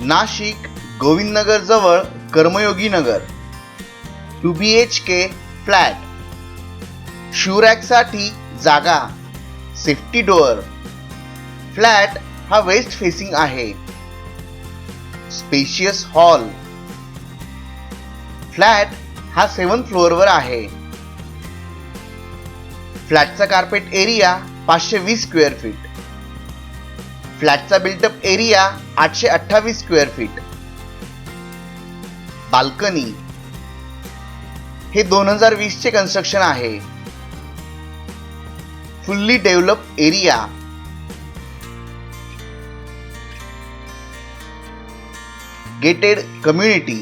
नाशिक गोविंदनगर जवळ Karmayogi Nagar. Two B H K flat. शिवरॅकसाठी जागा. Safety door flat हा west facing आहे. स्पेशियस हॉल फ्लॅट हा सेवन फ्लोअरवर आहे. फ्लॅटचा कार्पेट एरिया पाचशे वीस स्क्वेअर फीट. फ्लॅटचा बिल्टअप एरिया आठशे अठ्ठावीस स्क्वेअर फीट. बाल्कनी हे दोन हजार वीसचे कन्स्ट्रक्शन आहे. Fully develop area gated community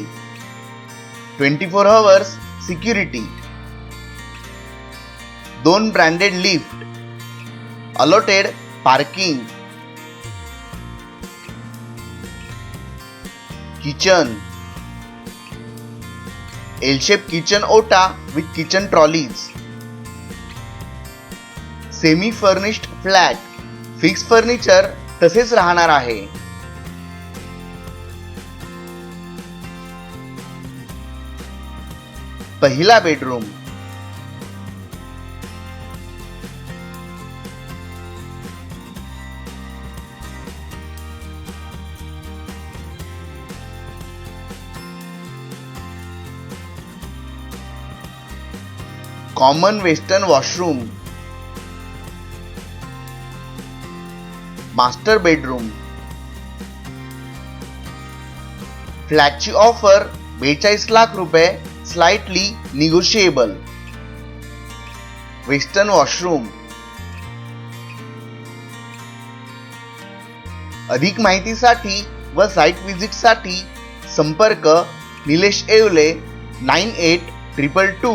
twenty four hours security दोन branded lift allotted parking kitchen L shape kitchen ओटा with kitchen trolleys semi furnished flat fix furniture तसेच राहणार आहे. पहिला bedroom common western washroom master bedroom फ्लॅटची offer बेचाळीस लाख रुपये slightly negotiable western washroom. अधिक माहितीसाठी व साईट व्हिजिटसाठी संपर्क Nilesh Evale nine eight triple two